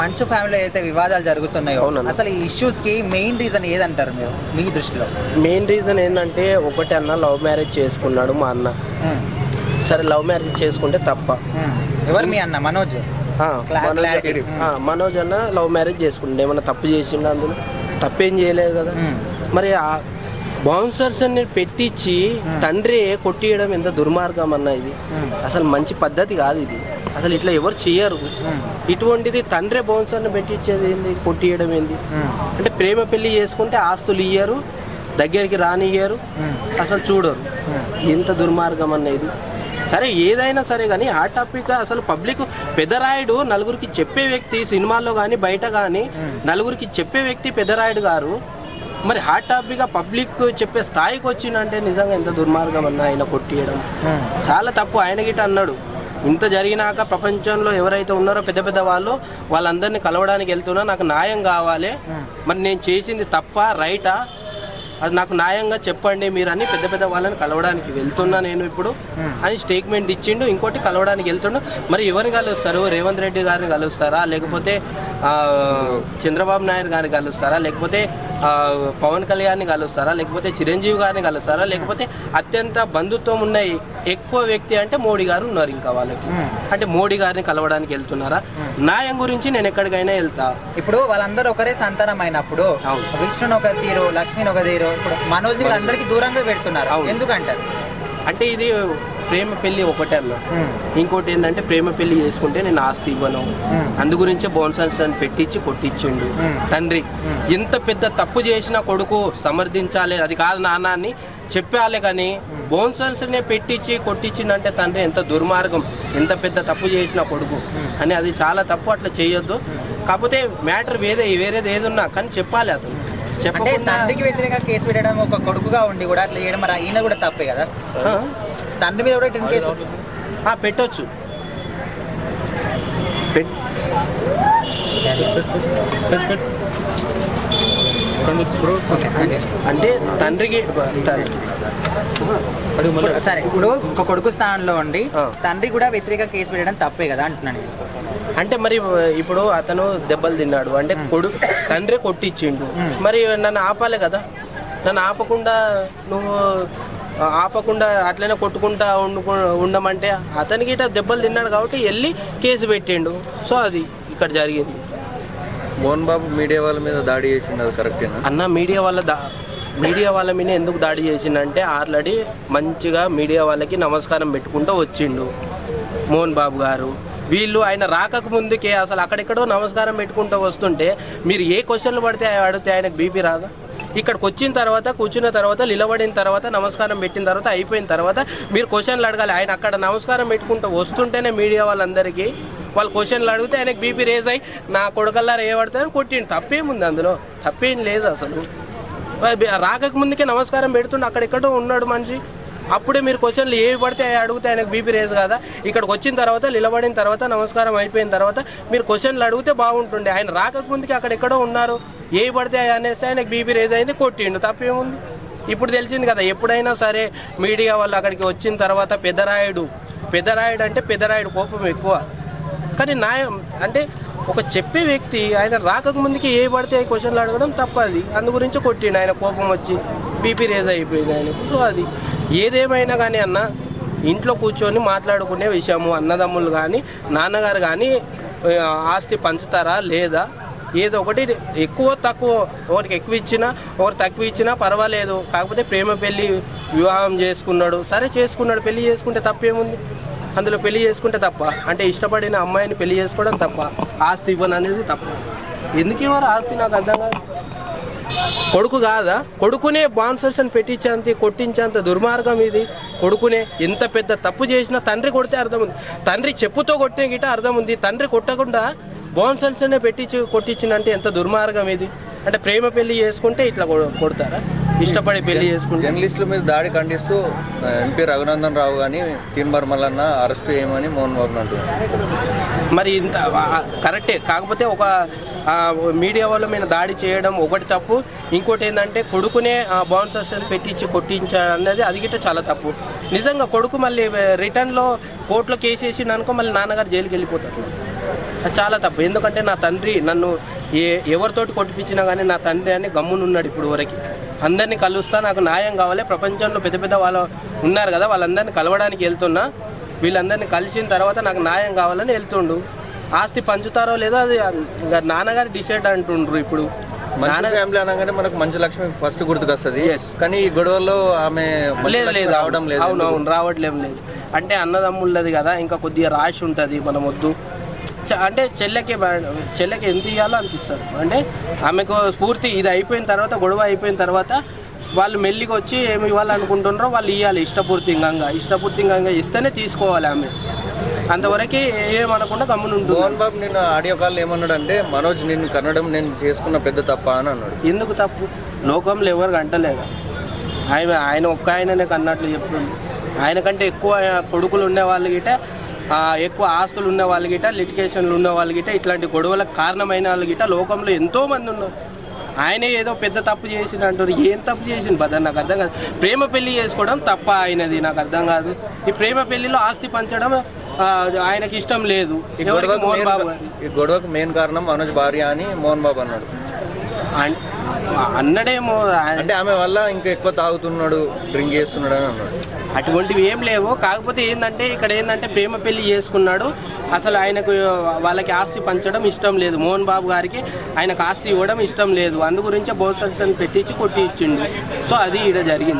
మంచు ఫ్యామిలీ అయితే వివాదాలు జరుగుతున్నాయో. అసలు ఈ ఇష్యూస్కి మెయిన్ రీజన్ ఏదంటారు మీరు? మీ దృష్టిలో. మెయిన్ రీజన్ ఏంటంటే ఒకటి అన్న లవ్ మ్యారేజ్ చేసుకున్నాడు మా అన్న. సరే లవ్ మ్యారేజ్ చేసుకుంటే తప్ప. ఎవరు మీ అన్న? మనోజ్? మనోజ్ మనోజ్ అన్న లవ్ మ్యారేజ్ చేసుకుంటే ఏమన్నా తప్పు చేసిండు అందులో? తప్పేం చేయలేదు కదా. మరి బౌన్సర్స్ అని పెట్టించి తండ్రి కొట్టియడం ఎంత దుర్మార్గం అన్న ఇది. అసలు మంచి పద్ధతి కాదు ఇది. అసలు ఇట్లా ఎవరు చేయరు ఇటువంటిది తండ్రి బౌన్సర్ని పెట్టించేది ఏంది? కొట్టియడం ఏంది? అంటే ప్రేమ పెళ్ళి చేసుకుంటే ఆస్తులు ఇయ్యరు దగ్గరికి రానియ్యరు అసలు చూడరు. ఎంత దుర్మార్గం అనేది సరే ఏదైనా సరే కానీ ఆ టాపిక్ అసలు పబ్లిక్ పెద్దరాయుడు నలుగురికి చెప్పే వ్యక్తి సినిమాల్లో కానీ బయట కానీ నలుగురికి చెప్పే వ్యక్తి పెద్దరాయుడు గారు మరి హాట్ టాపిక్ పబ్లిక్ చెప్పే స్థాయికి వచ్చిందంటే నిజంగా ఎంత దుర్మార్గం అన్న ఆయన కొట్టియడం. ఉమ్. చాలా తప్పు ఆయన గిట్ట అన్నాడు. ఇంత జరిగినాక ప్రపంచంలో ఎవరైతే ఉన్నారో పెద్ద పెద్ద వాళ్ళు వాళ్ళందరినీ కలవడానికి వెళ్తున్నా నాకు న్యాయం కావాలి. మరి నేను చేసింది తప్ప? రైటా? అది నాకు న్యాయంగా చెప్పండి మీరు అని పెద్ద పెద్ద వాళ్ళని కలవడానికి వెళ్తున్నా నేను ఇప్పుడు. అని స్టేట్మెంట్ ఇచ్చిండు. ఇంకోటి కలవడానికి వెళ్తుండు. మరి ఎవరిని కలుస్తారు? రేవంత్ రెడ్డి గారిని కలుస్తారా? లేకపోతే చంద్రబాబు నాయుడు గారిని కలుస్తారా? లేకపోతే ఆ, పవన్ కళ్యాణ్ని కలుస్తారా? లేకపోతే చిరంజీవి గారిని కలుస్తారా? లేకపోతే అత్యంత బంధుత్వం ఉన్న ఎక్కువ వ్యక్తి అంటే మోడీ గారు ఉన్నారు ఇంకా వాళ్ళకి. అంటే మోడీ గారిని కలవడానికి వెళ్తున్నారా? న్యాయం గురించి నేను ఎక్కడికైనా వెళ్తా. ఇప్పుడు వాళ్ళందరూ ఒకరే సంతానం అయినప్పుడు. విష్ణుని ఒక తీరు లక్ష్మిని ఒక తీరు ఇప్పుడు మనోజ్ వీళ్ళందరికీ దూరంగా పెడుతున్నారు. ఎందుకంటారు? అంటే ఇది ప్రేమ పెళ్ళి ఒకటే అన్న. ఉమ్, ఇంకోటి ఏంటంటే ప్రేమ పెళ్ళి చేసుకుంటే నేను ఆస్తి ఇవ్వను. ఉమ్, అందు గురించే బోన్సల్స్ అని పెట్టించి కొట్టించిండు మ్మ్. తండ్రి. ఎంత పెద్ద తప్పు చేసిన కొడుకు సమర్థించాలి అది కాదు నాన్న అని చెప్పాలి కానీ బోన్సల్స్ నే పెట్టించి కొట్టించిండంటే తండ్రి ఎంత దుర్మార్గం. ఎంత పెద్ద తప్పు చేసిన కొడుకు. కానీ అది చాలా తప్పు అట్లా చేయొద్దు. కాకపోతే మ్యాటర్ వేరే వేరేది ఏదున్నా కానీ చెప్పాలి అతను. అంటే తండ్రికి వ్యతిరేకంగా కేసు పెట్టడం ఒక కొడుకుగా ఉండి కూడా అట్లా చేయడం మరి ఈయన కూడా తప్పే కదా తండ్రి మీద కూడా రిటర్న్ కేసు పెట్టొచ్చు. అంటే తండ్రికి సరే ఇప్పుడు ఒక కొడుకు స్థానంలో ఉండి. తండ్రి కూడా వ్యతిరేక కేసు పెట్టడం తప్పే కదా అంటున్నాను నేను. అంటే మరి ఇప్పుడు అతను దెబ్బలు తిన్నాడు. అంటే కొడు తండ్రి కొట్టించిండు మరి నన్ను ఆపాలి కదా. నన్ను ఆపకుండా నువ్వు ఆపకుండా అట్లనే కొట్టుకుంటా ఉండుకు ఉండమంటే అతనికి ఇట్లా దెబ్బలు తిన్నాడు కాబట్టి వెళ్ళి కేసు పెట్టిండు. సో అది ఇక్కడ జరిగింది. మోహన్ బాబు మీడియా వాళ్ళ మీద దాడి చేసింది అది కరెక్టేనా? అన్న మీడియా వాళ్ళ దా మీడియా వాళ్ళ మీద ఎందుకు దాడి చేసిండంటే ఆల్రెడీ మంచిగా మీడియా వాళ్ళకి నమస్కారం పెట్టుకుంటూ వచ్చిండు మోహన్ బాబు గారు. వీళ్ళు ఆయన రాకకు ముందుకే అసలు అక్కడెక్కడో నమస్కారం పెట్టుకుంటూ వస్తుంటే మీరు ఏ క్వశ్చన్లు పడితే అడిగితే ఆయనకు బీపీ రాదా? ఇక్కడికి వచ్చిన తర్వాత కూర్చున్న తర్వాత నిలబడిన తర్వాత నమస్కారం పెట్టిన తర్వాత అయిపోయిన తర్వాత మీరు క్వశ్చన్లు అడగాలి. ఆయన అక్కడ నమస్కారం పెట్టుకుంటూ వస్తుంటేనే మీడియా వాళ్ళందరికీ వాళ్ళు క్వశ్చన్లు అడిగితే ఆయనకు బీపీ రేజ్ అయ్యి నా కొడుకల్లారా ఏ పడతాయని కొట్టిండు. తప్పేముంది అందులో? తప్పేం లేదు అసలు. రాకముందుకే నమస్కారం పెడుతుండే. అక్కడెక్కడో ఉన్నాడు మనిషి. అప్పుడే మీరు క్వశ్చన్లు ఏవి పడితే అడిగితే ఆయనకు బీపీ రేజ్ కదా? ఇక్కడికి వచ్చిన తర్వాత నిలబడిన తర్వాత నమస్కారం అయిపోయిన తర్వాత మీరు క్వశ్చన్లు అడిగితే బాగుంటుండే. ఆయన రాకముందుకి అక్కడ అక్కడెక్కడో ఉన్నారు. ఏవి పడితే అనేస్తే ఆయనకు బీపీ రేజ్ అయింది కొట్టిండు. తప్పేముంది? ఇప్పుడు తెలిసింది కదా ఎప్పుడైనా సరే మీడియా వాళ్ళు అక్కడికి వచ్చిన తర్వాత పెద్దరాయుడు పెద్దరాయుడు అంటే పెద్దరాయుడు కోపం ఎక్కువ. కానీ న్యాయం అంటే ఒక చెప్పే వ్యక్తి ఆయన రాకముందుకి ఏ పడితే ఆ క్వశ్చన్లు అడగడం తప్పది. అందు గురించి కొట్టిండు ఆయన కోపం వచ్చి. బీపీ రేజ్ అయిపోయింది ఆయనకు సో అది ఏదేమైనా కానీ అన్న ఇంట్లో కూర్చొని మాట్లాడుకునే విషయము అన్నదమ్ములు కానీ నాన్నగారు కానీ ఆస్తి పంచుతారా లేదా? ఏదో ఒకటి ఎక్కువ తక్కువ ఒకరికి ఎక్కువ ఇచ్చినా ఒకరు తక్కువ ఇచ్చినా పర్వాలేదు. కాకపోతే ప్రేమ పెళ్ళి వివాహం చేసుకున్నాడు. సరే చేసుకున్నాడు. పెళ్ళి చేసుకుంటే తప్పేముంది అందులో పెళ్ళి చేసుకుంటే తప్ప. అంటే ఇష్టపడిన అమ్మాయిని పెళ్ళి చేసుకోవడం తప్ప. ఆస్తి ఇవ్వను అనేది తప్ప. ఎందుకు ఇవ్వరు ఆస్తి నాకు అర్థం కాదు? కొడుకు కాదా? కొడుకునే బాన్సర్స్ అని పెట్టించేంత కొట్టించేంత దుర్మార్గం ఇది. కొడుకునే ఎంత పెద్ద తప్పు చేసినా తండ్రి కొడితే అర్థం ఉంది. తండ్రి చెప్పుతో కొట్టిన గిట అర్థం ఉంది. తండ్రి కొట్టకుండా బాన్సర్స్ అనే పెట్టించి కొట్టించిందంటే ఎంత దుర్మార్గం ఇది? అంటే ప్రేమ పెళ్ళి చేసుకుంటే ఇట్లా కొడతారా? ఇష్టపడి పెళ్ళి చేసుకుంటే? జర్నలిస్టుల మీద దాడి ఖండిస్తూ ఎంపీ రఘునందన్ రావు గాని తీన్మార్ మల్లన్న అరెస్ట్ చేయమని మోహన్ బాబు అంటున్నారు. మరి ఇంత కరెక్టే. కాకపోతే ఒక మీడియా వాళ్ళ మీద దాడి చేయడం ఒకటి తప్పు. ఇంకోటి ఏంటంటే కొడుకునే బౌన్సర్స్ పెట్టించి కొట్టించడం అనేది అది గిట్ట చాలా తప్పు. నిజంగా కొడుకు మళ్ళీ రిటర్న్లో కోర్టులో కేసు వేసిండు అనుకో మళ్ళీ నాన్నగారు జైలుకి వెళ్ళిపోతారు చాలా తప్పు. ఎందుకంటే నా తండ్రి నన్ను ఏ ఎవరితోటి కొట్టిపించినా కానీ నా తండ్రి అని గమ్మునున్నాడు ఇప్పుడు వరకు. అందరినీ కలుస్తా నాకు న్యాయం కావాలి. ప్రపంచంలో పెద్ద పెద్ద వాళ్ళు ఉన్నారు కదా వాళ్ళందరినీ కలవడానికి వెళ్తున్నా. వీళ్ళందరినీ కలిసిన తర్వాత నాకు న్యాయం కావాలని వెళ్తుండు. ఆస్తి పంచుతారో లేదో అది నాన్నగారు డిసైడ్ అంటుండ్రు ఇప్పుడు. మంచి ఫ్యామిలీ అనగానే మనకు మంచి లక్ష్మి ఫస్ట్ గుర్తుకొస్తుంది. కానీ ఈ గొడవల్లో ఆమె లేదు లేదు రావడం లేదు అవును అవును రావట్లేం లేదు. అంటే అన్నదమ్ముళ్ళది కదా ఇంకా కొద్దిగా రాసి ఉంటుంది మనం వద్దు అంటే చెల్లెకి చెల్లెకి ఎంత ఇవ్వాలో అంత ఇస్తారు. అంటే ఆమెకు పూర్తి ఇది అయిపోయిన తర్వాత గొడవ అయిపోయిన తర్వాత వాళ్ళు మెల్లిగా వచ్చి ఏమి ఇవ్వాలనుకుంటున్నారో వాళ్ళు ఇవ్వాలి ఇష్టపూర్తికంగా. ఇష్టపూర్తికంగా ఇస్తేనే తీసుకోవాలి ఆమె. అంతవరకు ఏమనకుండా గమ్మున ఉంటుంది. మోహన్ బాబు నిన్న ఆడియో కాల్ ఏమన్నాడు అంటే మనోజ్ నిన్ను కనడం నేను చేసుకున్న పెద్ద తప్ప అని అన్నాడు. ఎందుకు తప్పు? లోకంలో ఎవరికి అంటలేదు ఆయన ఆయన ఒక్క ఆయననే కన్నట్లు చెప్తుంది. ఆయన కంటే ఎక్కువ కొడుకులు ఉన్న వాళ్ళు గిట ఆ, ఎక్కువ ఆస్తులు ఉన్న వాళ్ళు గిట లిటికేషన్లు ఉన్న వాళ్ళు గిట ఇట్లాంటి గొడవలకు కారణమైన వాళ్ళు గిట లోకంలో ఎంతో మంది ఉన్నారు. ఆయనే ఏదో పెద్ద తప్పు చేసిండు అంటారు ఏం తప్పు చేసిండు? బదర్ నాకు అర్థం కాదు. ప్రేమ పెళ్ళి చేసుకోవడం తప్ప ఆయనది నాకు అర్థం కాదు. ఈ ప్రేమ పెళ్ళిలో ఆస్తి పంచడం ఆయనకి ఇష్టం లేదు. మోహన్ మెయిన్ బాబు. ఈ గొడవకు మెయిన్ కారణం మనోజ్ భార్య అని మోహన్ బాబు అన్నాడు. అన్- అన్నడేమో అంటే ఆమె వల్ల ఇంకా ఎక్కువ తాగుతున్నాడు డ్రింక్ చేస్తున్నాడు అని అన్నాడు. అటువంటివి ఏం లేవు. కాకపోతే ఏంటంటే ఇక్కడ ఏంటంటే ప్రేమ పెళ్ళి చేసుకున్నాడు. అసలు ఆయనకు వాళ్ళకి ఆస్తి పంచడం ఇష్టం లేదు. మోహన్ బాబు గారికి ఆయనకు ఆస్తి ఇవ్వడం ఇష్టం లేదు. అందు గురించి బోసల్సన్ పెట్టించి కొట్టించిండు. సో అది ఈడ జరిగింది.